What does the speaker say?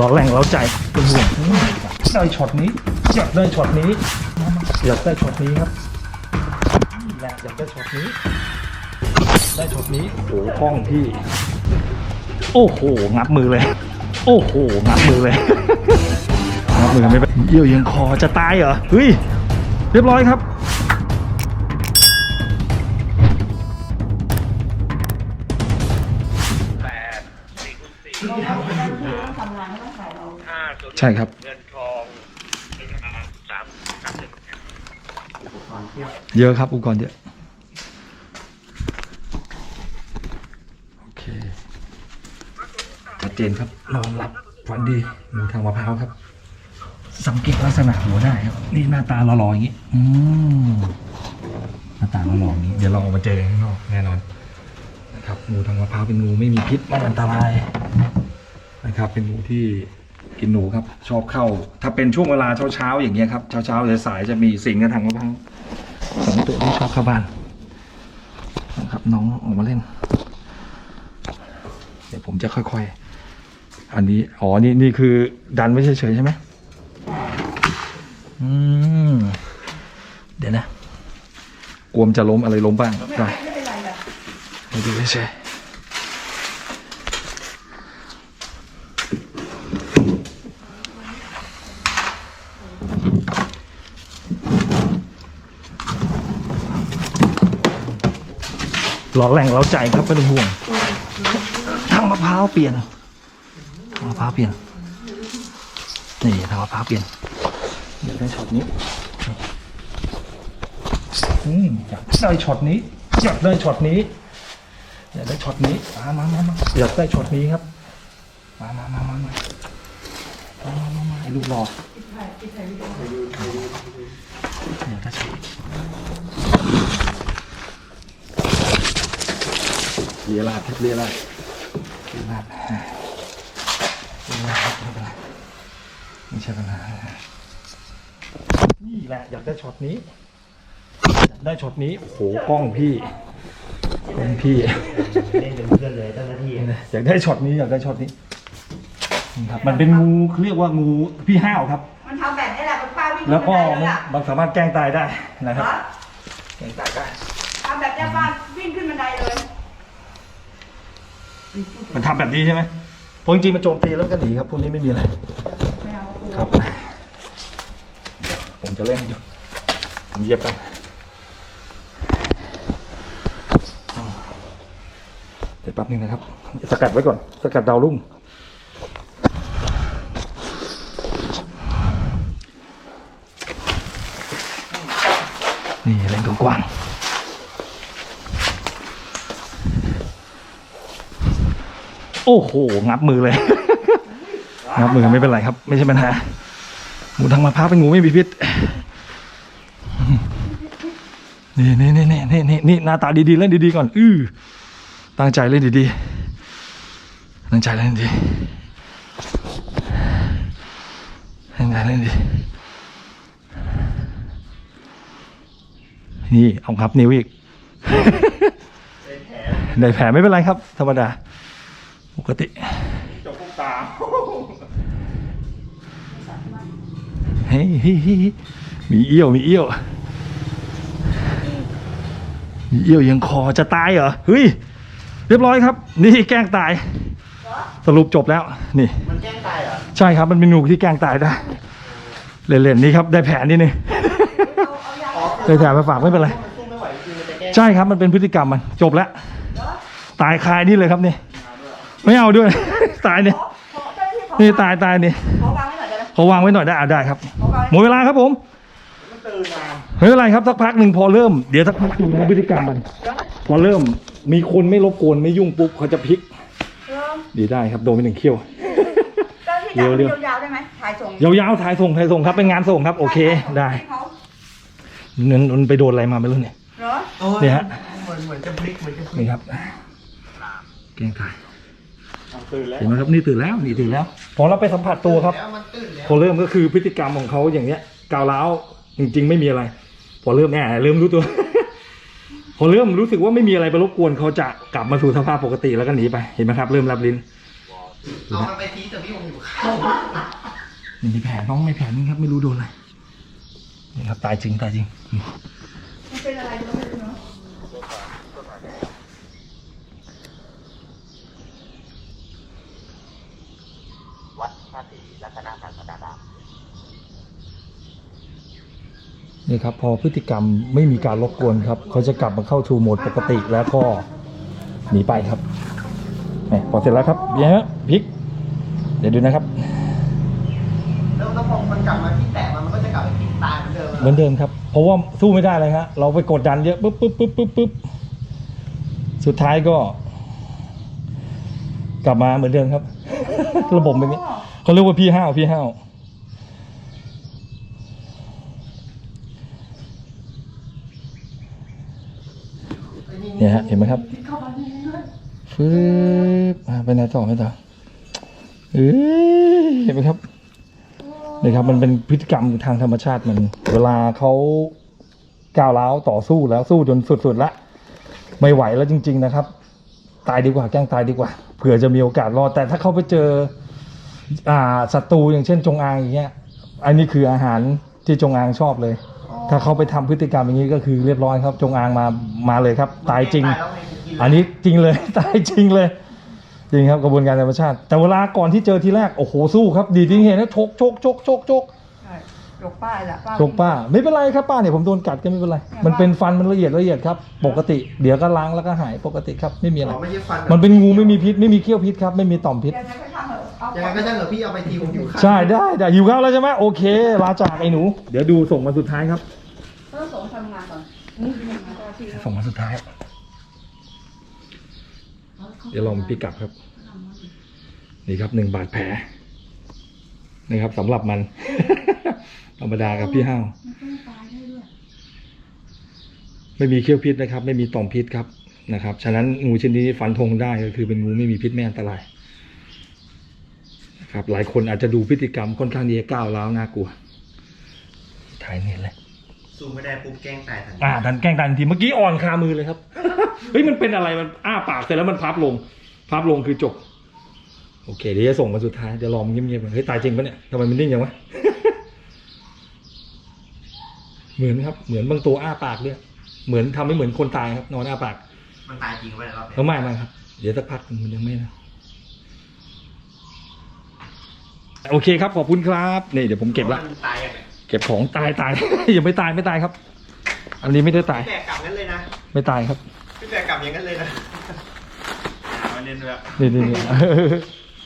ร้อนแรงเร้าใจเป็นห่วงได้ช็อตนี้อยากได้ช็อตนี้อยากได้ช็อตนี้ครับนี่แหละอยากได้ช็อตนี้ ได้ช็อตนี้โอ้โหกล้องพี่ โอ้โหงับมือเลย โอ้โหงับมือเลยงับมือไม่เป็นเยี่ยวยังคอจะตายเหรอเฮ้ยเรียบร้อยครับ ใช่ครับ เงินทองสามสามสิบเยอะครับอุปกรณ์เยอะโอเคชัดเจนครับนอนหลับฝันดีหมูทางมะพร้าวครับ สังเกตลักษณะหัวได้ครับ นี่หน้าตาหล่อๆอย่างนี้อืมหน้าตาหล่อๆอย่างนี้ เดี๋ยวเราเอามาเจอข้างนอกแน่นอน นะครับงูทางมะพร้าวเป็นงูไม่มีพิษไม่อันตรายนะครับ เป็นงูที่กินหนูครับ ชอบเข้า ถ้าเป็นช่วงเวลาเช้าๆอย่างเงี้ยครับเช้าๆสายๆจะมีสิงกับทางมะพร้าวสองตัวที่ชอบเข้าบ้านนะครับน้องออกมาเล่น เดี๋ยวผมจะค่อยๆ อันนี้อ๋อนี่นี่คือดันไม่เฉยๆใช่ไหมอืมเดี๋ยวนะกลัวมนจะล้มอะไรล้มบ้างได้ ไม่ดูเฉยๆร้อนแรงเราใจครับไม่ต้องห่วงทางมะพร้าวเปลี่ยนทางมะพร้าวเปลี่ยนนี่ทางมะพร้าวเปลี่ยนเดี๋ยวได้ช็อตนี้อืมอยากได้ช็อตนี้อยากได้ช็อตนี้ อยากได้ช็อตนี้มามามามาอยากได้ช็อตนี้ครับ มามามามามามามามามาไอ้ลูกหลออยากได้ช็อตเรียราดครับเรียราดเรียราดเรียราดครับไม่เป็นไรไม่ใช่ปัญหานี่แหละอยากได้ช็อตนี้ ได้ช็อตนี้โอ้โหกล้องพี่ กล้องพี่เล่นเป็นเพื่อนเลยเจ้าหน้าที่อยากได้ช็อตนี้อยากได้ช็อตนี้นี่ครับมันเป็นงูเขาเรียกว่างูพี่ห้าวครับ มันทำแบบนี้แหละมันป้าวิ่งแล้วก็ขึ้นบันไดเลยอะมันสามารถแกล้งตายได้นะครับเหรอแกล้งตายได้ทำแบบนี้ป้าวิ่งขึ้นบันไดเลย มันทำแบบนี้ใช่ไหมเพราะจริงๆมันโจมตีแล้วก็หนีครับพวกนี้ไม่มีอะไรไม่เอาครับ ผมจะเล่นอยู่ผมเหยียบกันเดี๋ยว แป๊บนึงนะครับ สกัดไว้ก่อน สกัดดาวรุ่ง นี่เล่นกว้างโอ้โห งับมือเลย งับมือไม่เป็นไรครับ ไม่ใช่ปัญหา หมูทางมะพร้าวเป็นงูไม่มีพิษ นี่นี่นี่นี่นี่นี่นี่หน้าตาดีๆเล่นดีๆก่อน อื้อ ตั้งใจเล่นดีๆ ตั้งใจเล่นดีตั้งใจเล่นดี นี่เอาครับนิ้วอีก ได้แผลไม่เป็นไรครับ ธรรมดา ปกติจบพวกตาเฮ้ยเฮ้ยเฮ้ยมีเอี้ยว มีเอี้ยว มีเอี้ยวยังคอจะตายเหรอ เฮ้ย เรียบร้อยครับ นี่แกล้งตาย สรุปจบแล้วนี่ มันแกล้งตายเหรอใช่ครับมันเป็นงูที่แกล้งตายได้เล่นๆนี่ครับได้แผลนิดนึงได้แผลมาฝากไม่เป็นไรมันสู้ไม่ไหวจริงมันจะแกล้งใช่ครับมันเป็นพฤติกรรมมันจบแล้ว ตายคายนี่เลยครับนี่ ไม่เอาด้วย ตายเนี่ยขอขอเจ้าหน้าที่ขอนี่ตายตายนี่ขอวางไว้หน่อยได้ไหมขอวางไว้หน่อยได้อะได้ครับ ขอวางหมดเวลาครับผมมันตื่นมาไม่เป็นไรครับสักพักหนึ่งพอเริ่มเดี๋ยวสักพักหนึ่งนะพฤติกรรมมัน พอเริ่ม มีคนไม่รบกวนไม่ยุ่งปุ๊บเขาจะพลิกเออดีได้ครับโดนไปหนึ่งเขี้ยวเจ้าหน้าที่เร็จัวบเร็วยาวๆได้ไหมถ่ายส่งยาวๆถ่ายส่งถ่ายส่งครับเป็นงานส่งครับ โอเคได้ให้เขาเงินมันไปโดนอะไรมาไม่รู้เนี่ย เหรอเนี่ยฮะ เหมือนเหมือนจะพลิกเหมือนจะพลิกนี่ครับแกล้งถ่ายตื่นแล้วเห็นไหมครับนี่ตื่นแล้วนี่ตื่นแล้วพอเราไปสัมผัสตัวครับ แล้วมันตื่นแล้วพอเริ่มก็คือพฤติกรรมของเขาอย่างเนี้ยกาวร้าวจริง ๆ ไม่มีอะไร พอเริ่มแน่เริ่มรู้ตัว พอเริ่มรู้สึกว่าไม่มีอะไรไปรบกวนเขาจะกลับมาสู่สภาพปกติแล้วก็หนีไปเห็นไหมครับ เริ่มรับลิ้นเอามันไปทีแต่พี่ผมอยู่ข้าวนี่มีแผลน้องไม่แผลนึงครับ ไม่รู้โดนอะไรนี่ครับตายจริงตายจริงมันเป็นอะไรก็ไม่รู้เนาะวัดพระศรีรัตนศาสดาดาม นี่ครับพอพฤติกรรมไม่มีการรบกวนครับ เขาจะกลับมาเข้าทูโหมดปกติแล้วก็หนีไปครับแหมพอเสร็จแล้วครับเดี๋ยวฮะพลิก เดี๋ยวดูนะครับแล้วแล้วพอมันกลับมาที่แตะมันมันก็จะกลับไปที่ตายเหมือนเดิมเหมือนเดิมครับ เพราะว่าสู้ไม่ได้เลยฮะเราไปกดดันเยอะปุ๊บปุ๊บปุ๊บปุ๊บปุ๊บสุดท้ายก็ กลับมาเหมือนเดิมครับ ระบบแบบนี้เขาเรียกว่าพี่ห้าวพี่ห้าว เนี่ยฮะเห็นไหมครับฟืบไปไหนต่อไม่ต่อเอ้ยเห็นไหมครับนี่ครับ มันเป็นพฤติกรรมทางธรรมชาติมัน เวลาเขาก้าวร้าวต่อสู้แล้วสู้จนสุดๆละไม่ไหวแล้วจริง ๆนะครับ ตายดีกว่าแกล้งตายดีกว่าเผื่อจะมีโอกาสรอดแต่ถ้าเขาไปเจอ อ่าศัตรูอย่างเช่นจงอางอย่างเงี้ยอันนี้คืออาหารที่จงอางชอบเลย ถ้าเขาไปทำพฤติกรรมอย่างนี้ก็คือเรียบร้อยครับ จงอางมามาเลยครับ ตายจริงตายแล้วไม่กินเลยอันนี้จริงเลย ตายจริงเลย จริงครับกระบวนการธรรมชาติ แต่เวลาก่อนที่เจอทีแรกโอ้โหสู้ครับดีที่เห็นนะชกชกชกชกชกใช่ยกป้ายละป้าชกป้า ไม่เป็นไรครับป้าเนี่ยผมโดนกัดก็ไม่เป็นไร มันเป็นฟันมันละเอียดละเอียดครับ ปกติ เดี๋ยวก็ล้างแล้วก็หายปกติครับไม่มีอะไรอ๋อไม่ใช่ฟันมันเป็นงูไม่มีพิษไม่มีเขี้ยวพิษครับไม่มีต่อมพิษ ยังไงก็ช่างเถอะเอายังไงก็ช่างเถอะพี่เอาไปทีผมอยู่ข้าวใช่ได้ได้หิวข้าวแล้วใช่ไหมโอเค ลาจากไอ้หนู เดี๋ยวดูส่งมาสุดท้ายครับเออส่งทำงานก่อนนี่ทำงานก่อนที่ส่งมาสุดท้าย เดี๋ยวลองพี่กลับครับ นี่ครับหนึ่งบาดแผลนะครับสำหรับมัน ธรรมดากับพี่ห้าว ไม่มีเขี้ยวพิษนะครับ ไม่มีต่อมพิษครับนะครับ ฉะนั้นงูชนิดนี้ฟันธงได้ก็คือเป็นงูไม่มีพิษไม่อันตรายนะ ครับ หลายคนอาจจะดูพฤติกรรมค่อนข้างที่จะก้าวร้าวน่ากลัว ถ่ายเน็ตเลยสู้ไม่ได้ปุ๊บแกล้งตายทันทีอ่าดันแกล้งดันทีเมื่อกี้อ่อนคามือเลยครับ เฮ้ยมันเป็นอะไรมันอ้าปากเสร็จแล้วมันพับลง พับลงคือจบ โอเคเดี๋ยวจะส่งมาสุดท้ายเดี๋ยวรอมันเงียบๆก่อนเฮ้ยตายจริงปะเนี่ยทำไมมันนิ่งอย่างวะ เหมือนครับ เหมือนบางตัวอ้าปากเนี่ยเหมือนทำให้เหมือนคนตายครับ นอนอ้าปาก มันตายจริงไปแล้วรอบเนี้ย แล้วไม่ไม่ครับ เดี๋ยวสักพักหนึ่งมันยังไม่นะ โอเคครับขอบคุณครับนี่เดี๋ยวผมเก็บละมันตายยังไงเก็บของตายตาย ยังไม่ตายไม่ตายครับ อันนี้ไม่ได้ตาย พี่แบกกลับงั้นเลยนะไม่ตายครับพี่แบกกลับอย่างนั้นเลยนะมาเล่นด้วย นี่นี่นี่